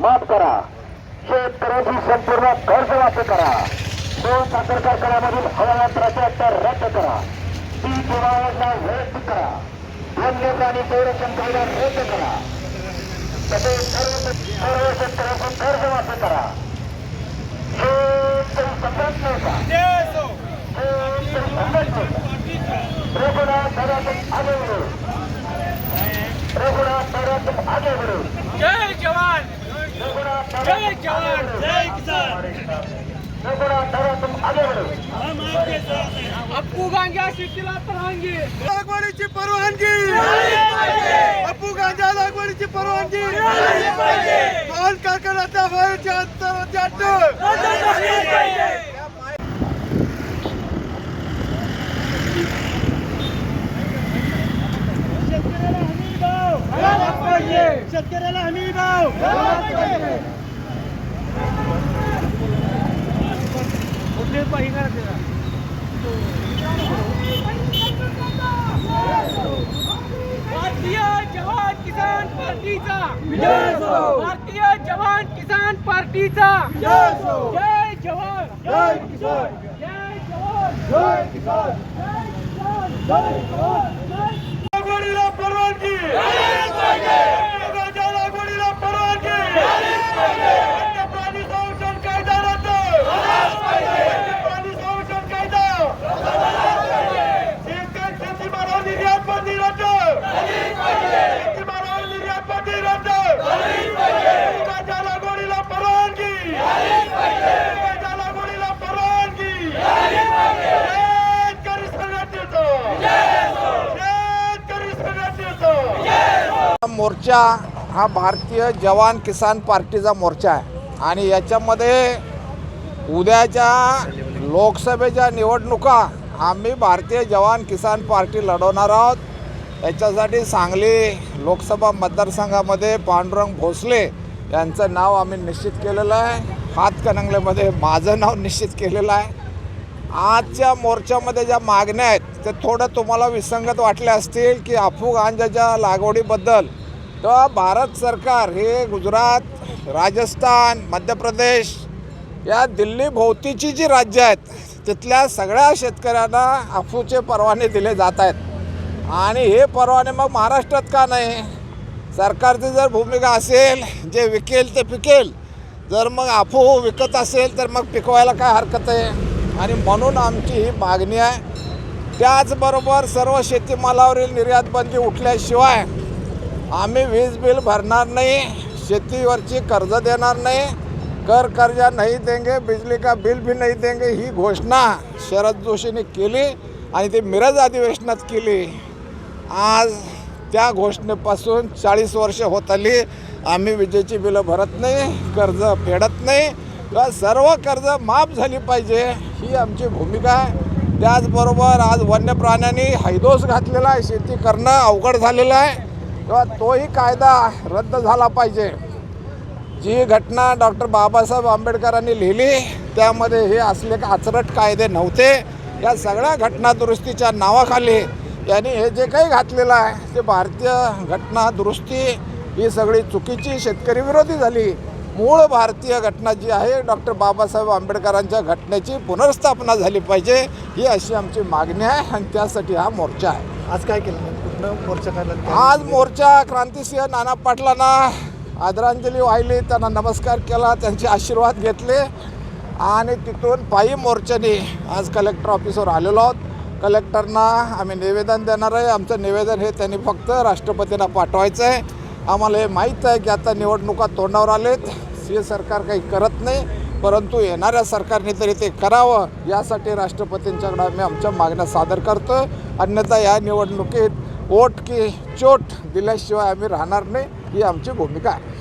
माफ करा. शेतकऱ्याची संपूर्ण कर्जमाफी करा. दोन साखर कारखान्यामधील हवायंत्राचे तर रद्द करा. पीक विमा योजना रद्द करा. वन्य प्राणी संरक्षण कायदा रद्द करा. तसेच सर्व सर्व शेतकऱ्यांची कर्जमाफी करा. शेतकरी संघटना का शेतकरी संघटना रघुनाथ दादा आगे बढ़ो रघुनाथ दादा आगे बढ़ो जय जवान! जय जवान जय किसान अप्पू गांजा शेतीला परवानगी. लागवडीची परवानगी अप्पू गांजा लागवडीची परवानगी दोन कारखान्याच्या अंतराच्या शेतकऱ्याला हमी भाव कुठले पाहिजे भारतीय जवान किसान पार्टीचा. भारतीय जवान किसान पार्टीचा. जय जवान. जय किसान. जय जवान. जय किसान. जय किसान जय जवान. जय लागवडीला परवानगी अप्पू गांजा लागवडीला परवानगी वन्य प्राणी संरक्षण कायदा रद्द वन्य प्राणी संरक्षण कायदा शेतकरी शेतीमालावर निर्यात बंदी रद्द शेतीमालावर निर्यात बंदी रद्द अप्पू गांजा लागवडीला परवानगी अप्पू गांजा लागवडीला परवानगी शेतकरी संघटनेचं शेतकरी संघटनेचं मोर्चा हा भारतीय जवान किसान पार्टीचा मोर्चा आहे. आणि याच्यामध्ये उद्याच्या लोकसभेच्या निवडणुका आम्ही भारतीय जवान किसान पार्टी लढवणार आहोत. याच्यासाठी सांगली लोकसभा मतदारसंघामध्ये पांडुरंग भोसले यांचं नाव आम्ही निश्चित केलेलं आहे. हातकणंगलेमध्ये माझं नाव निश्चित केलेलं आहे. आजच्या मोर्चामध्ये ज्या मागण्या आहेत ते थोडं तुम्हाला विसंगत वाटले असतील की अफू गांजाच्या लागवडीबद्दल तर भारत सरकार हे गुजरात राजस्थान मध्य प्रदेश या दिल्लीभोवतीची जी राज्य आहेत तिथल्या सगळ्या शेतकऱ्यांना अफूचे परवाने दिले जात आहेत. आणि हे परवाने मग महाराष्ट्रात का नाही? सरकारची जर भूमिका असेल जे विकेल ते पिकेल. जर मग आफू विकत असेल तर मग पिकवायला काय हरकत आहे? आणि म्हणून आमची ही मागणी आहे. त्याचबरोबर सर्व शेतीमालावरील निर्यातबंदी उठल्याशिवाय आम्ही वीज बिल भरणार नाही शेतीवरची कर्ज देणार नाही कर कर्जा नाही देंगे बिजली का बिल भी नाही देंगे ही घोषणा शरद जोशीने केली आणि ती मिरज अधिवेशनात केली. आज त्या घोषणेपासून चाळीस वर्ष होत आली. आम्ही विजेची बिलं भरत नाही कर्ज फेडत नाही. किंवा सर्व कर्ज माफ झाली पाहिजे ही आमची भूमिका आहे. त्याचबरोबर आज वन्य प्राण्यांनी हैदोस घातलेला आहे शेती करणं अवघड झालेलं आहे. किंवा तोही कायदा रद्द झाला पाहिजे. जी घटना डॉक्टर बाबासाहेब आंबेडकरांनी लिहिली त्यामध्ये हे असले आचरट कायदे नव्हते. या सगळ्या घटना दुरुस्तीच्या नावाखाली यांनी हे जे काही घातलेलं आहे ते भारतीय घटना दुरुस्ती ही सगळी चुकीची शेतकरी विरोधी झाली. मूळ भारतीय घटना जी आहे डॉक्टर बाबासाहेब आंबेडकरांच्या घटनेची पुनर्स्थापना झाली पाहिजे ही अशी आमची मागणी आहे आणि त्यासाठी हा मोर्चा आहे. आज काय केलं? मोर्चा काढला आज मोर्चा क्रांतिसिंह नाना पाटलांना आदरांजली वाहिली त्यांना नमस्कार केला त्यांचे आशीर्वाद घेतले. आणि तिथून पायी मोर्चाने आज कलेक्टर ऑफिसवर आलेलो आहोत. कलेक्टरना आम्ही निवेदन देणार आहे. आमचं निवेदन हे त्यांनी फक्त राष्ट्रपतींना पाठवायचं आहे. आम्हाला हे माहीत आहे की आता निवडणुका तोंडावर आलेत. हे सरकार काही करत नाही परंतु येणाऱ्या सरकारने तरी ते करावं. यासाठी राष्ट्रपतींच्याकडे आम्ही आमच्या मागण्या सादर करतो अन्यथा या निवडणुकीत ओट की चोट दिल्याशिवाय आम्ही राहणार नाही ही आमची भूमिका आहे.